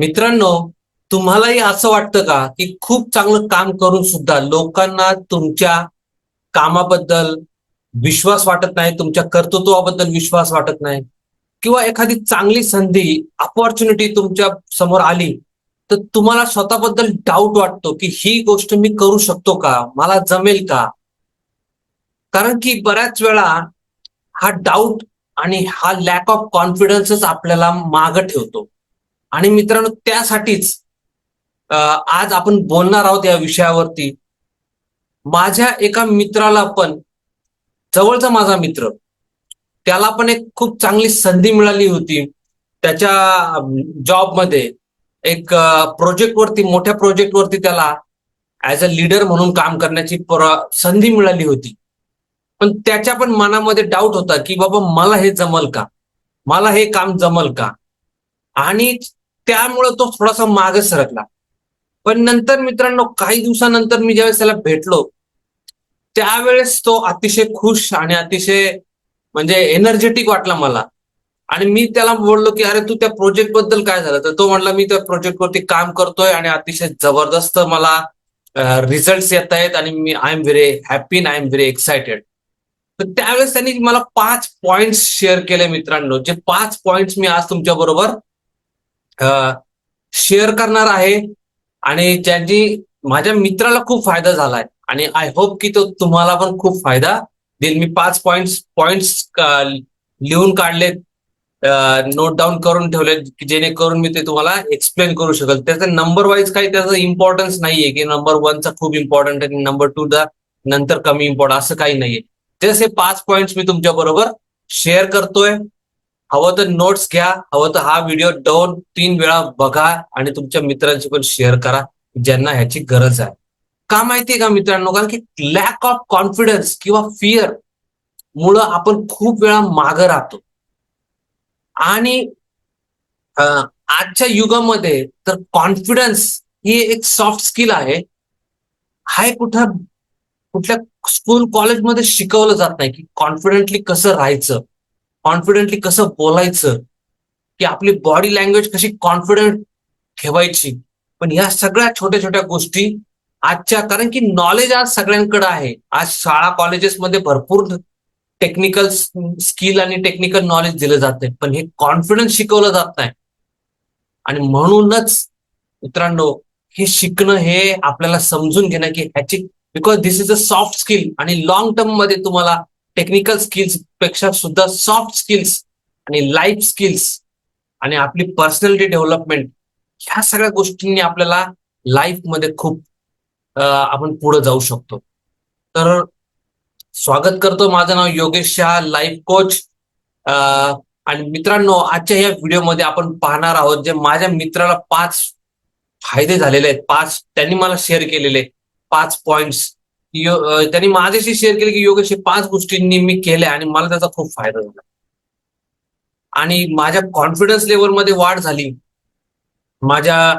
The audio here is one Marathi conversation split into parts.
मित्रांनो तुम्हालाही असं वाटतं का की खूप चांगलं काम करून सुद्धा लोकांना तुमच्या कामाबद्दल विश्वास वाटत नाही तुमच्या कर्तृत्वाबद्दल विश्वास वाटत नाही? किंवा एखादी चांगली संधी अपॉर्च्युनिटी तुमच्यासमोर आली तर तुम्हाला स्वतःबद्दल डाऊट वाटतो की ही गोष्ट मी करू शकतो का? मला जमेल का? कारण की बऱ्याच वेळा हा डाऊट आणि हा लॅक ऑफ कॉन्फिडन्सच आपल्याला माग ठेवतो. आणि मित्रांनो त्यासाठीच आज आपण बोलणार आहोत या विषयावरती. माझ्या एका मित्राला पण जवळचा माझा मित्र त्याला पण एक खूप चांगली संधी मिळाली होती. त्याच्या जॉबमध्ये एक प्रोजेक्टवरती मोठ्या प्रोजेक्टवरती त्याला ऍज अ लीडर म्हणून काम करण्याची संधी मिळाली होती. पण त्याच्या पण मनामध्ये डाऊट होता की बाबा मला हे जमल का? मला हे काम जमल का? आणि त्यामुळे तो थोडासा मागे सरकला. पण नंतर मित्रांनो काही दिवसानंतर मी ज्यावेळेस त्याला भेटलो त्यावेळेस तो अतिशय खुश आणि अतिशय म्हणजे एनर्जेटिक वाटला मला. आणि मी त्याला बोललो की अरे तू त्या प्रोजेक्टबद्दल काय झालं? तर तो म्हणला मी त्या प्रोजेक्ट वरती काम करतोय आणि अतिशय जबरदस्त मला रिझल्ट येत आहेत आणि मी I am very happy I am very excited तर त्यावेळेस त्यांनी मला पाच पॉइंट्स शेअर केले मित्रांनो. जे पाच पॉइंट्स मी आज तुमच्या बरोबर शेअर करणार आहे. आणि ज्यांची माझ्या मित्राला खूप फायदा झालाय. आणि आय होप की तो तुम्हाला पण खूप फायदा देईल. मी पाच पॉइंट्स पॉइंट्स लिहून काढलेत नोट डाऊन करून ठेवले की जेणेकरून मी ते तुम्हाला एक्सप्लेन करू शकेल. त्याचा नंबर वाईज काही त्याचा इम्पॉर्टन्स नाहीये की नंबर वनचा खूप इम्पॉर्टंट आहे नंबर टू दा नंतर कमी इम्पॉर्टंट असं काही नाहीये. जसे पाच पॉइंट्स मी तुमच्या बरोबर शेअर करतोय हवं तर नोट्स घ्या हवं तर हा व्हिडिओ दोन तीन वेळा बघा आणि तुमच्या मित्रांशी पण शेअर करा ज्यांना ह्याची गरज आहे. का माहितीये का मित्रांनो? कारण की लॅक ऑफ कॉन्फिडन्स किंवा फिअर मुळे आपण खूप वेळा मागं राहतो. आणि आजच्या युगामध्ये तर कॉन्फिडन्स ही एक सॉफ्ट स्किल आहे. हाय कुठं कुठल्या स्कूल कॉलेजमध्ये शिकवलं जात नाही की कॉन्फिडेंटली कसं राहायचं. कॉन्फिडेंटली कसं बोलायचं? की आपली बॉडी लँग्वेज कशी कॉन्फिडंट ठेवायची? पण ह्या सगळ्या छोट्या छोट्या गोष्टी आजच्या कारण की नॉलेज आज सगळ्यांकडे आहे. आज शाळा कॉलेजेसमध्ये भरपूर टेक्निकल स्किल आणि टेक्निकल नॉलेज दिलं जाते पण हे कॉन्फिडन्स शिकवलं जात नाही. आणि म्हणूनच मित्रांनो हे शिकणं हे आपल्याला समजून घेणं की ह्याची because this is a soft skill आणि लॉंग टर्ममध्ये तुम्हाला टेक्निकल स्किल्सपेक्षा सुद्धा सॉफ्ट स्किल्स आणि लाईफ स्किल्स आणि आपली पर्सनॅलिटी डेव्हलपमेंट ह्या सगळ्या गोष्टींनी आपल्याला लाईफमध्ये खूप आपण पुढे जाऊ शकतो. तर स्वागत करतो. माझं नाव योगेश शहा लाईफ कोच आणि मित्रांनो आजच्या या व्हिडिओमध्ये आपण पाहणार आहोत जे माझ्या मित्राला पाच फायदे झालेले आहेत. पाच त्यांनी मला शेअर केलेले पाच पॉइंट्स त्यांनी माझ्याशी शेअर केले की योगेश पाच गोष्टींनी मी केल्या आणि मला त्याचा खूप फायदा झाला. आणि माझ्या कॉन्फिडन्स लेवलमध्ये वाढ झाली. माझ्या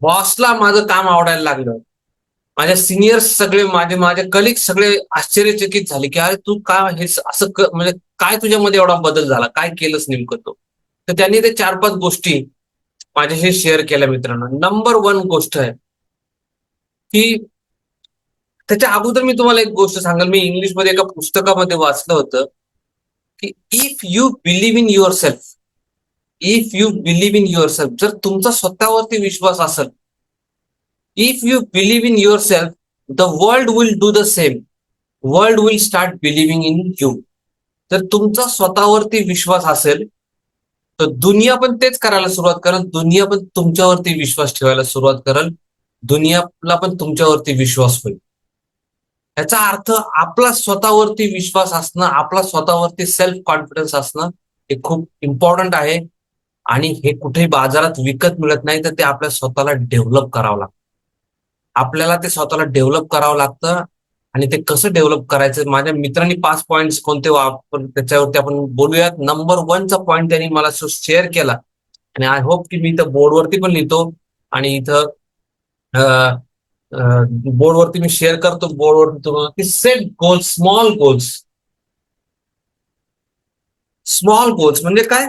बॉसला माझं काम आवडायला लागलं. माझ्या सिनियर्स सगळे माझे माझे कलिग सगळे आश्चर्यचकित झाले की अरे तू काय हे असं म्हणजे काय तुझ्यामध्ये एवढा बदल झाला? काय केलंस नेमकं तो? तर त्यांनी ते चार पाच गोष्टी माझ्याशी शेअर केल्या मित्रांनो. नंबर वन गोष्ट आहे की त्याच्या अगोदर मी तुम्हाला एक गोष्ट सांगेल. मी इंग्लिशमध्ये एका पुस्तकामध्ये वाचलं होतं की if you believe in yourself if you believe in yourself जर तुमचा स्वतःवरती विश्वास असेल if you believe in yourself the world will do the same world will start believing in you जर तुमचा स्वतःवरती विश्वास असेल तर दुनिया पण तेच करायला सुरुवात करेल. दुनिया पण तुमच्यावरती विश्वास ठेवायला सुरुवात करेल. दुनियाला पण तुमच्यावरती विश्वास होईल. याचा अर्थ आपला स्वतःवरती विश्वास असणं आपला स्वतःवरती सेल्फ कॉन्फिडन्स असणं हे खूप इम्पॉर्टंट आहे. आणि हे कुठेही बाजारात विकत मिळत नाही तर ते आपल्या स्वतःला डेव्हलप करावं लागतं. आपल्याला ते स्वतःला डेव्हलप करावं लागतं आणि ते कसं डेव्हलप करायचं? माझ्या मित्रांनी पाच पॉईंट कोणते वापर त्याच्यावरती आपण बोलूयात. नंबर वनचा पॉईंट त्यांनी मला शेअर केला आणि आय होप की मी इथं बोर्डवरती पण लिहितो. आणि इथं बोर्डवरती मी शेअर करतो बोर्डवरती तुम्हाला की set goals small goals small goals म्हणजे काय?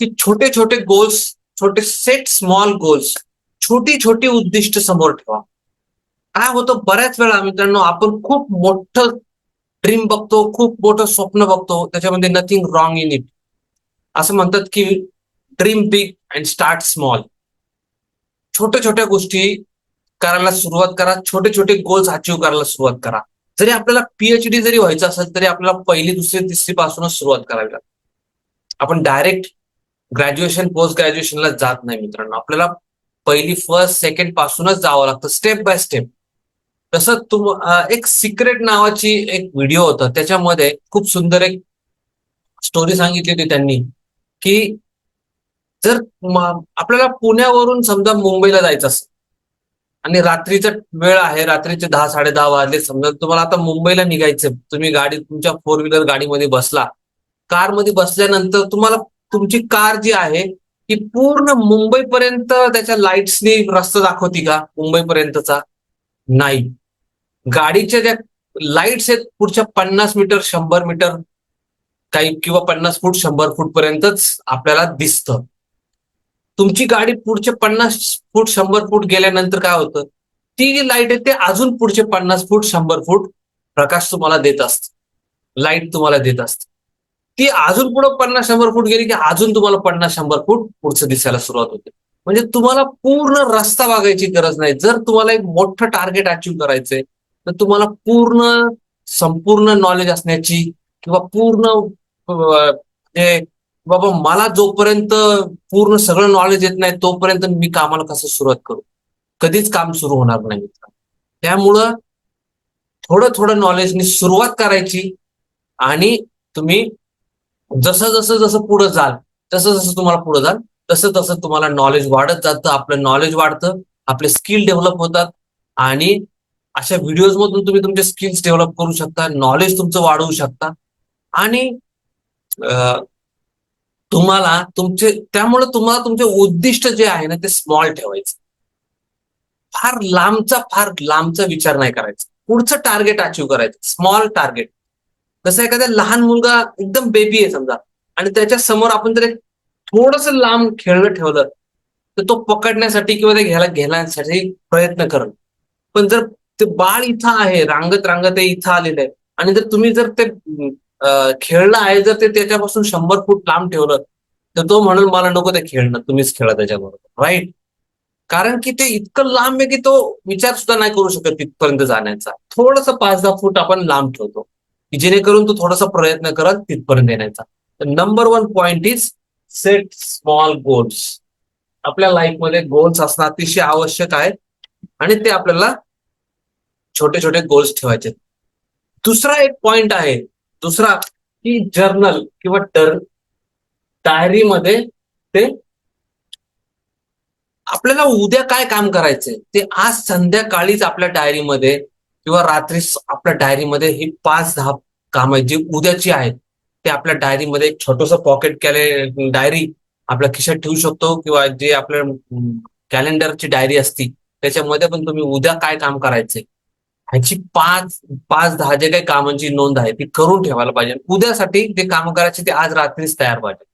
की छोटे छोटे गोल्स छोटे सेट स्मॉल गोल्स छोटी छोटी उद्दिष्ट समोर ठेवा. काय होतं? बऱ्याच वेळा मित्रांनो आपण खूप मोठं ड्रीम बघतो खूप मोठं स्वप्न बघतो त्याच्यामध्ये नथिंग रॉंग इन इट असं म्हणतात की dream big and start small छोट्या छोट्या गोष्टी करायला सुरुवात करा. छोटे छोटे गोल्स अचीव करायला सुरुवात करा. जरी आपल्याला पीएचडी जरी व्हायचं असेल तरी आपल्याला पहिली दुसरी तिसरी पासूनच सुरुवात करावी लागते. आपण डायरेक्ट ग्रॅज्युएशन पोस्ट ग्रॅज्युएशनला जात नाही मित्रांनो. आपल्याला पहिली फर्स्ट सेकंड पासूनच जावं लागतं स्टेप बाय स्टेप तसं तुम एक सिक्रेट नावाची एक व्हिडिओ होता. त्याच्यामध्ये खूप सुंदर एक स्टोरी सांगितली होती त्यांनी की जर आपल्याला पुण्यावरून समजा मुंबईला जायचं असेल आणि रात्रीचा वेळ आहे रात्रीचे दहा साडे दहा वाजले. समजा तुम्हाला आता मुंबईला निघायचं तुम्ही गाडी तुमच्या फोर व्हीलर गाडीमध्ये बसला. कारमध्ये बसल्यानंतर तुम्हाला तुमची कार जी आहे ती पूर्ण मुंबईपर्यंत त्याच्या लाईट्सनी रस्ता दाखवती का? मुंबईपर्यंतचा? नाही. गाडीच्या ज्या लाईट्स आहेत पुढच्या पन्नास मीटर शंभर मीटर काही किंवा पन्नास फूट शंभर फूट पर्यंतच आपल्याला दिसतं. तुमची गाडी पुढचे पन्नास फूट शंभर फूट गेल्यानंतर काय होतं? ती जी लाइट आहे ते अजून पुढचे पन्नास फूट शंभर फूट प्रकाश तुम्हाला देत असत. लाइट तुम्हाला देत असते. ती अजून पुढे पन्नास शंभर फूट गेली की अजून तुम्हाला पन्नास शंभर फूट पुढचं दिसायला सुरुवात होते. म्हणजे तुम्हाला पूर्ण रस्ता वागायची गरज नाही. जर तुम्हाला एक मोठं टार्गेट अचीव करायचंय तर तुम्हाला पूर्ण संपूर्ण नॉलेज असण्याची किंवा पूर्ण जे बाबा मला जोपर्यंत पूर्ण सगळं नॉलेज येत नाही तोपर्यंत मी कामाला कसं सुरुवात करू? कधीच काम सुरू होणार नाही त्यामुळं थोडं थोडं नॉलेजनी सुरुवात करायची आणि तुम्ही जसं जसं जसं पुढे जाल तसं जसं तुम्हाला पुढे जाल तसं तसं तुम्हाला नॉलेज वाढत जातं आपलं नॉलेज वाढतं आपले स्किल डेव्हलप होतात आणि अशा व्हिडिओज मधून तुम्ही तुमचे स्किल्स डेव्हलप करू शकता नॉलेज तुमचं वाढवू शकता आणि तुम्हाला तुमचे त्यामुळे तुम्हाला तुमचे उद्दिष्ट जे आहे ना ते स्मॉल ठेवायचं. फार लांबचा फार लांबचा विचार नाही करायचा. पुढचं टार्गेट अचीव करायचं. स्मॉल टार्गेट जसं एखाद्या लहान मुलगा एकदम बेबी आहे समजा आणि त्याच्यासमोर आपण जर एक थोडस लांब खेळणं ठेवलं तर तो पकडण्यासाठी किंवा ते घ्यायला घेण्यासाठी प्रयत्न करण पण जर ते बाळ इथं आहे रांगत रांगत ते इथं आलेलं आहे आणि जर तुम्ही जर ते खेळणं आहे जर ते त्याच्यापासून शंभर फूट लांब ठेवलं तर तो म्हणून मला नको ते खेळणं तुम्हीच खेळा त्याच्याबरोबर. राईट कारण की ते इतकं लांब आहे की तो विचार सुद्धा नाही करू शकत तिथपर्यंत जाण्याचा. थोडस पाच दहा फूट आपण लांब ठेवतो की जेणेकरून तो थोडासा प्रयत्न करत तिथपर्यंत येण्याचा. Number one point is set small goals आपल्या लाईफमध्ये गोल्स असणं अतिशय आवश्यक आहे आणि ते आपल्याला छोटे छोटे गोल्स ठेवायचे दुसरा एक पॉइंट आहे दुसरा की जर्नल किंवा टर डायरीमध्ये ते आपल्याला उद्या काय काम करायचंय ते आज संध्याकाळीच आपल्या डायरीमध्ये किंवा रात्री आपल्या डायरीमध्ये ही पाच दहा काम आहेत जी उद्याची आहेत ते आपल्या डायरीमध्ये एक छोटस पॉकेट कॅले डायरी आपल्या खिशात ठेवू शकतो किंवा जे आपल्या कॅलेंडरची डायरी असती त्याच्यामध्ये पण तुम्ही उद्या काय काम करायचंय ह्याची पाच पाच दहा जे काही कामांची नोंद आहे ती करून ठेवायला पाहिजे. उद्यासाठी जे काम करायचे ते आज रात्रीच तयार पाहिजे.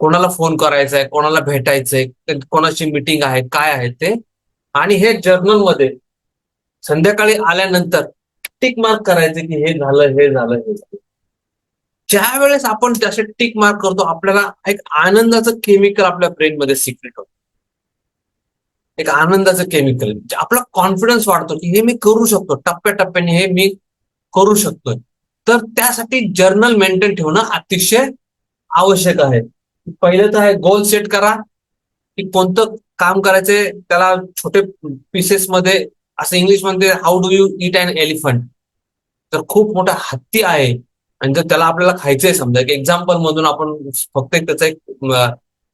कोणाला फोन करायचा आहे कोणाला भेटायचंय कोणाची मिटिंग आहे काय आहे ते. आणि हे जर्नलमध्ये संध्याकाळी आल्यानंतर टिक मार्क करायचे की हे झालं हे झालं हे झालं. ज्या वेळेस आपण असे टिक मार्क करतो आपल्याला एक आनंदाचं केमिकल आपल्या ब्रेनमध्ये सिक्रेट होतं. एक आनंदाचं केमिकल आपला कॉन्फिडन्स वाढतो की हे मी करू शकतो. टप्प्याटप्प्याने हे मी करू शकतोय. तर त्यासाठी जर्नल मेंटेन ठेवणं अतिशय आवश्यक आहे. पहिलं तर आहे गोल सेट करा की कोणतं काम करायचंय त्याला छोटे पीसेस मध्ये असं इंग्लिशमध्ये how do you eat and elephant तर खूप मोठा हत्ती आहे. आणि जर त्याला आपल्याला खायचंय समजा एक एक्झाम्पल मधून आपण फक्त एक त्याचा एक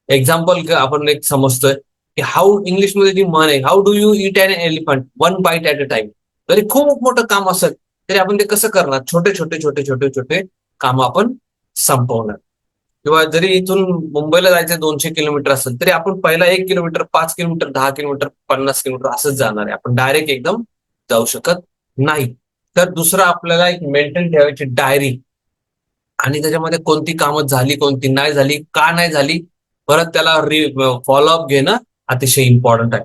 एक्झाम्पल आपण एक समजतोय. हाऊ इंग्लिशमध्ये जी म्हण आहे how do you eat and elephant one bite at a time जरी खूप मोठं काम असेल तरी आपण ते कसं करणार? छोटे छोटे छोटे छोटे छोटे काम आपण संपवणार. किंवा जरी इथून मुंबईला जायचं दोनशे किलोमीटर असेल तरी आपण पहिला एक किलोमीटर पाच किलोमीटर दहा किलोमीटर पन्नास किलोमीटर असंच जाणार आहे. आपण डायरेक्ट एकदम जाऊ शकत नाही. तर दुसरं आपल्याला एक मेंटेन ठेवायची डायरी आणि त्याच्यामध्ये कोणती कामं झाली कोणती नाही झाली का नाही झाली परत त्याला फॉलोअप घेणं अतिशय इम्पॉर्टंट आहे.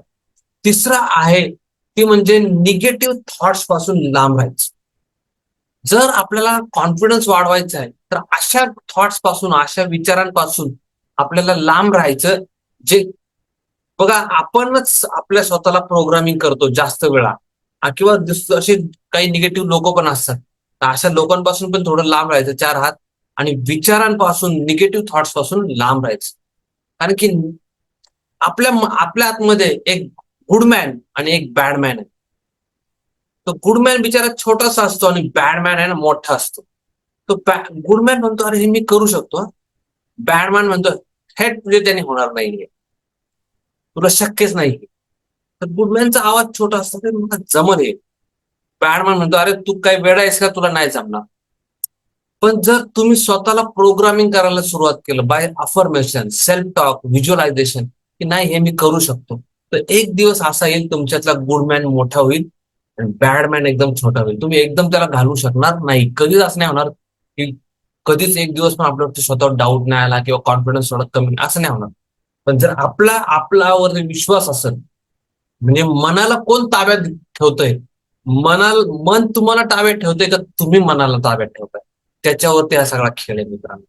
तिसरं आहे ती म्हणजे निगेटिव्ह थॉट्सपासून लांब राहायचं. जर आपल्याला कॉन्फिडन्स वाढवायचा आहे तर अशा थॉट्सपासून अशा विचारांपासून आपल्याला लांब राहायचं जे बघा आपणच आपल्या स्वतःला प्रोग्रामिंग करतो जास्त वेळा. किंवा असे काही निगेटिव्ह लोक पण असतात. तर अशा लोकांपासून पण थोडं लांब राहायचं चार हात. आणि विचारांपासून निगेटिव्ह थॉट्सपासून लांब राहायचं. कारण की आपल्या आपल्या आतमध्ये एक गुडमॅन आणि एक बॅडमॅन आहे. तो गुडमॅन बिचारा छोटासा असतो आणि बॅडमॅन आहे ना मोठा असतो. तो गुडमॅन म्हणतो अरे हे मी करू शकतो बॅडमॅन म्हणतो हे तुझे त्याने होणार नाहीये. तुला शक्यच नाही तर गुडमॅनचा आवाज छोटा असतो ते मला जमत येईल बॅडमॅन म्हणतो अरे तू काही वेळ आहेस का? तुला नाही जमणार. पण जर तुम्ही स्वतःला प्रोग्रामिंग करायला सुरुवात केलं by affirmation self talk visualization की नाही हे मी करू शकतो. तर एक दिवस असा येईल तुमच्यातला गुडमॅन मोठा होईल आणि बॅडमॅन एकदम छोटा होईल. तुम्ही एकदम त्याला घालू शकणार नाही. कधीच असं नाही होणार की कधीच एक दिवस पण आपल्यावरती स्वतःवर डाऊट नाही आला किंवा कॉन्फिडन्स थोडा कमी असं नाही होणार. पण जर आपला आपल्यावर विश्वास असेल म्हणजे मनाला कोण ताब्यात ठेवतंय? मनाला मन तुम्हाला ताब्यात ठेवतंय का तुम्ही मनाला ताब्यात ठेवताय? त्याच्यावरती हा सगळा खेळ आहे मित्रांनो.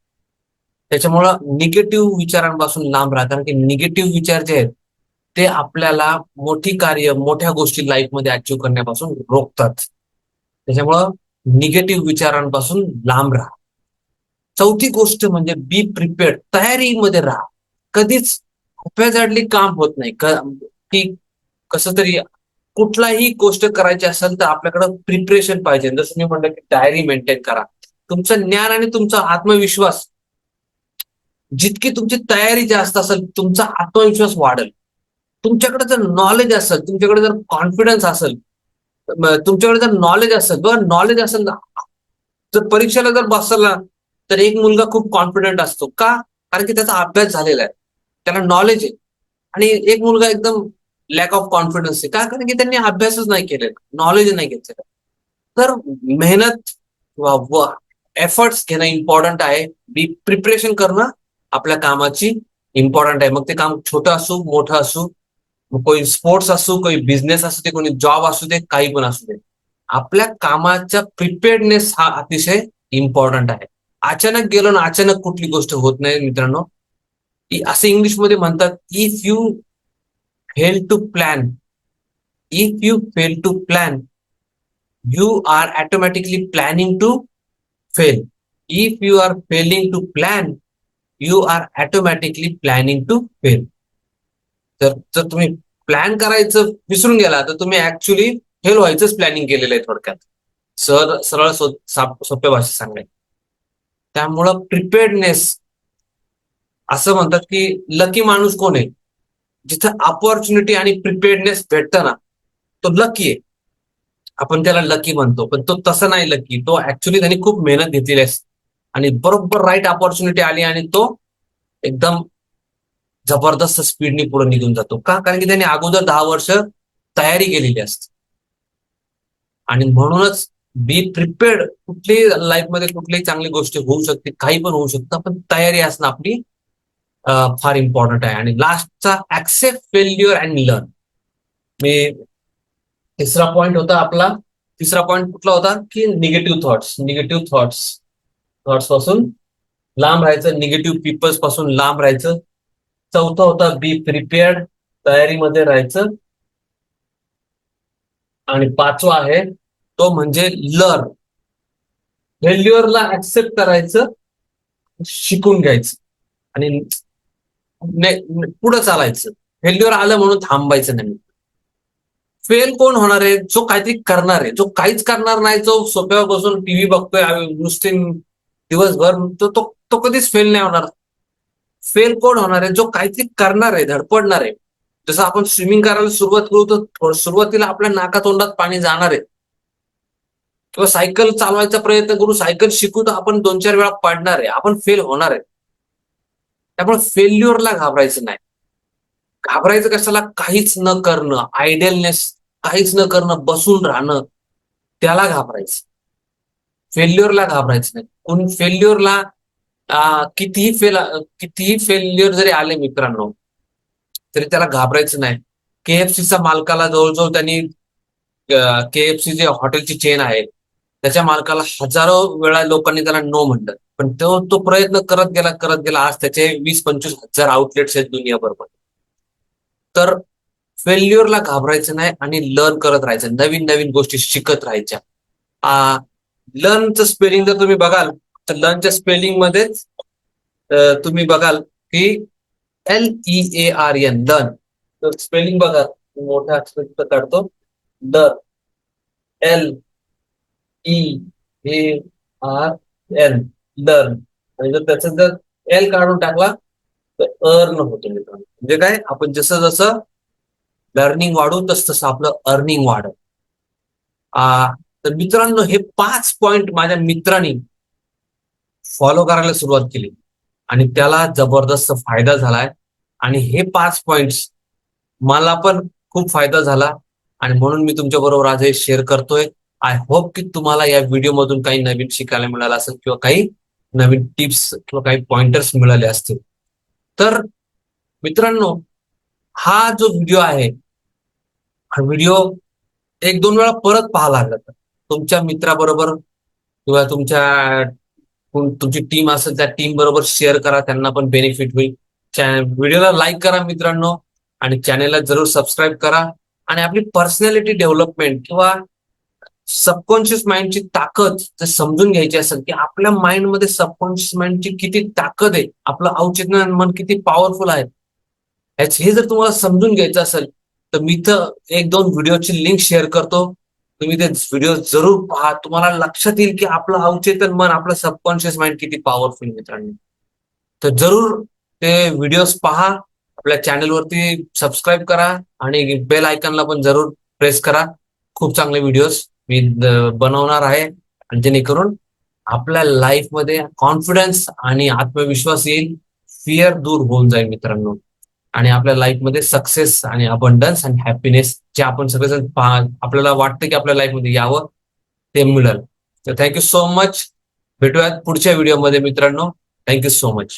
त्याच्यामुळं निगेटिव्ह विचारांपासून लांब राहा. कारण की निगेटिव्ह विचार जे आहेत ते आपल्याला मोठी कार्य मोठ्या गोष्टी लाईफमध्ये अचीव्ह करण्यापासून रोखतात. त्याच्यामुळं निगेटिव्ह विचारांपासून लांब राहा. चौथी गोष्ट म्हणजे बी प्रिपेअर्ड तयारीमध्ये राहा. कधीच झाडली काम होत नाही. की कसं तरी कुठलाही गोष्ट करायची असेल तर आपल्याकडं प्रिपरेशन पाहिजे. जसं मी म्हणलं की डायरी मेंटेन करा. तुमचं ज्ञान आणि तुमचा आत्मविश्वास जितकी तुमची तयारी जास्त असेल तुमचा आत्मविश्वास वाढेल. तुमच्याकडे जर नॉलेज असेल तुमच्याकडे जर कॉन्फिडन्स असेल तुमच्याकडे जर नॉलेज असेल बरं नॉलेज असेल जर परीक्षेला जर बसला तर एक मुलगा खूप कॉन्फिडंट असतो. का? कारण की त्याचा अभ्यास झालेला आहे. त्याला नॉलेज आहे. आणि एक मुलगा एकदम लॅक ऑफ कॉन्फिडन्स आहे. का? कारण की त्यांनी अभ्यासच नाही केलेला. नॉलेज नाही घेतलेलं. तर मेहनत एफर्ट्स घेणं इम्पॉर्टंट आहे. बी प्रिपरेशन करणं आपल्या कामाची इम्पॉर्टंट आहे. मग ते काम छोटं असू मोठं असू कोणी स्पोर्ट्स असू कोणी बिझनेस असू दे कोणी जॉब असू दे काही पण असू दे. आपल्या कामाचा प्रिपेअर्डनेस हा अतिशय इम्पॉर्टंट आहे. अचानक गेलो ना अचानक कुठली गोष्ट होत नाही मित्रांनो. असं इंग्लिशमध्ये म्हणतात if you fail to plan if you fail to plan you are automatically planning to fail if you are failing to plan you are automatically planning to fail तर जर तुम्ही प्लॅन करायचं विसरून गेला तर तुम्ही ऍक्च्युली फेल व्हायचंच प्लॅनिंग केलेलं आहे थोडक्यात. सर सरळ सोप्या भाषेत सांगाय त्यामुळं प्रिपेअर्डनेस असं म्हणतात की लकी माणूस कोण आहे? जिथं अपॉर्च्युनिटी आणि प्रिपेअर्डनेस भेटतं ना तो लकी आहे. आपण त्याला लकी म्हणतो पण तो तसा नाही लकी तो ऍक्च्युली त्यांनी खूप मेहनत घेतलेली आहे. आणि बरोबर राईट ऑपॉर्च्युनिटी आली आणि तो एकदम जबरदस्त स्पीडने पुढे निघून जातो. का? कारण की त्यांनी अगोदर दहा वर्ष तयारी केलेली असते. आणि म्हणूनच बी प्रिपेअर्ड कुठलीही लाईफमध्ये कुठलीही चांगली गोष्ट होऊ शकते काही पण होऊ शकतं पण तयारी असणं आपली फार इम्पॉर्टंट आहे. आणि लास्टचा ऍक्सेप्ट फेल्युअर अँड लर्न मी तिसरा पॉइंट होता आपला. तिसरा पॉइंट कुठला होता? की निगेटिव्ह थॉट्स निगेटिव्ह थॉट्स थॉट्सपासून लांब राहायचं निगेटिव्ह पीपल्सपासून लांब राहायचं. चौथा होता बी प्रिपेअर्ड तयारीमध्ये राहायचं. आणि पाचवा आहे तो म्हणजे लर्न फेल्युअरला ऍक्सेप्ट करायचं शिकून घ्यायचं. आणि पुढे चालायचं. फेल्युअर आलं म्हणून थांबायचं नाही. फेल कोण होणार आहे? जो काहीतरी करणार आहे. जो काहीच करणार नाही जो सोप्यावर बसून टीव्ही बघतोय नुसते दिवसभर तो तो कधीच फेल नाही होणार. फेल कोण होणार आहे? जो काहीतरी करणार आहे धडपडणार आहे. जसं आपण स्विमिंग करायला सुरुवात करू तर सुरुवातीला आपल्या नाका तोंडात पाणी जाणार आहे. किंवा सायकल चालवायचा प्रयत्न करू सायकल शिकू तर आपण दोन चार वेळा पडणार आहे. आपण फेल होणार आहे. त्यामुळे फेल्युअरला घाबरायचं नाही. घाबरायचं कशाला? काहीच न करणं आयडियलनेस काहीच न करणं बसून राहणं त्याला घाबरायचं. फेल्युअरला घाबरायचं नाही. कोणी फेल्युअरला कितीही फेल कितीही फेल्युअर जरी आले मित्रांनो तरी त्याला घाबरायचं नाही. केएफसीचा मालकाला जवळजवळ त्यांनी केएफसी जे हॉटेलची चेन आहे त्याच्या मालकाला हजारो वेळा लोकांनी त्याला नो म्हणलं पण तो तो प्रयत्न करत गेला करत गेला आज त्याचे वीस पंचवीस हजार आउटलेट्स आहेत दुनियाभर तर फेल्युअरला घाबरायचं नाही आणि लर्न करत राहायचं. नवीन नवीन गोष्टी शिकत राहायच्या. लर्नचं स्पेलिंग जर तुम्ही बघाल तर लर्नच्या स्पेलिंग मध्येच तुम्ही बघाल की L E A R N learn तर स्पेलिंग बघा मोठ्या अक्षर काढतो. Learn L E A R N learn आणि जर त्याचा जर एल काढून टाकला तर अर्न होतो मित्रांनो. म्हणजे काय? आपण जसं जसं लर्निंग वाढू तस तसं आपलं अर्निंग वाढ आ, तर मित्रांनो हे पाच पॉइंट माझ्या मित्रांनी फॉलो करायला सुरुवात केली. आणि त्याला जबरदस्त फायदा झालाय. आणि हे पाच पॉइंट्स मला पण खूप फायदा झाला. आणि म्हणून मी तुमच्या बरोबर आज हे शेअर करतोय. आय होप की तुम्हाला या व्हिडिओ मधून काही नवीन शिकायला मिळालं असेल किंवा काही नवीन टिप्स किंवा काही पॉइंटर्स मिळाले असतील. तर मित्रांनो हा जो व्हिडिओ आहे हा व्हिडिओ एक दोन वेळा परत पाहायला लागला. तर तुमच्या मित्राबरोबर किंवा तुमच्या तुमची टीम असेल त्या टीम बरोबर शेअर करा त्यांना पण बेनिफिट होईल. व्हिडिओला लाईक करा मित्रांनो आणि चॅनेलला जरूर सबस्क्राईब करा आणि आपली पर्सनॅलिटी डेव्हलपमेंट किंवा सबकॉन्शियस माइंडची ताकद जर समजून घ्यायची असेल की आपल्या माइंडमध्ये सबकॉन्शियस माइंडची किती ताकद आहे आपलं अवचेतन मन किती पॉवरफुल आहे हे जर तुम्हाला समजून घ्यायचं असेल तर मी इथं एक दोन व्हिडिओची लिंक शेअर करतो. तुम्ही ते व्हिडिओ जरूर पहा. तुम्हाला लक्षात येईल की आपलं अवचेतन मन आपलं सबकॉन्शियस माइंड किती पॉवरफुल मित्रांनो. तर जरूर ते व्हिडिओज पहा. आपल्या चॅनलवरती सबस्क्राईब करा आणि बेल आयकनला पण जरूर प्रेस करा. खूप चांगले व्हिडिओज मी बनवणार आहे. आणि जेणेकरून आपल्या लाईफमध्ये कॉन्फिडन्स आणि आत्मविश्वास येईल. फिअर दूर होऊन जाईल मित्रांनो. आणि आपल्या लाईफमध्ये सक्सेस आणि अबंडन्स आणि हॅपीनेस जे आपण सगळेजण पहा- आपल्याला वाटतं की आपल्या लाईफमध्ये यावं ते मिळेल. तर थँक्यू सो मच भेटूयात पुढच्या व्हिडिओमध्ये मित्रांनो. Thank you so much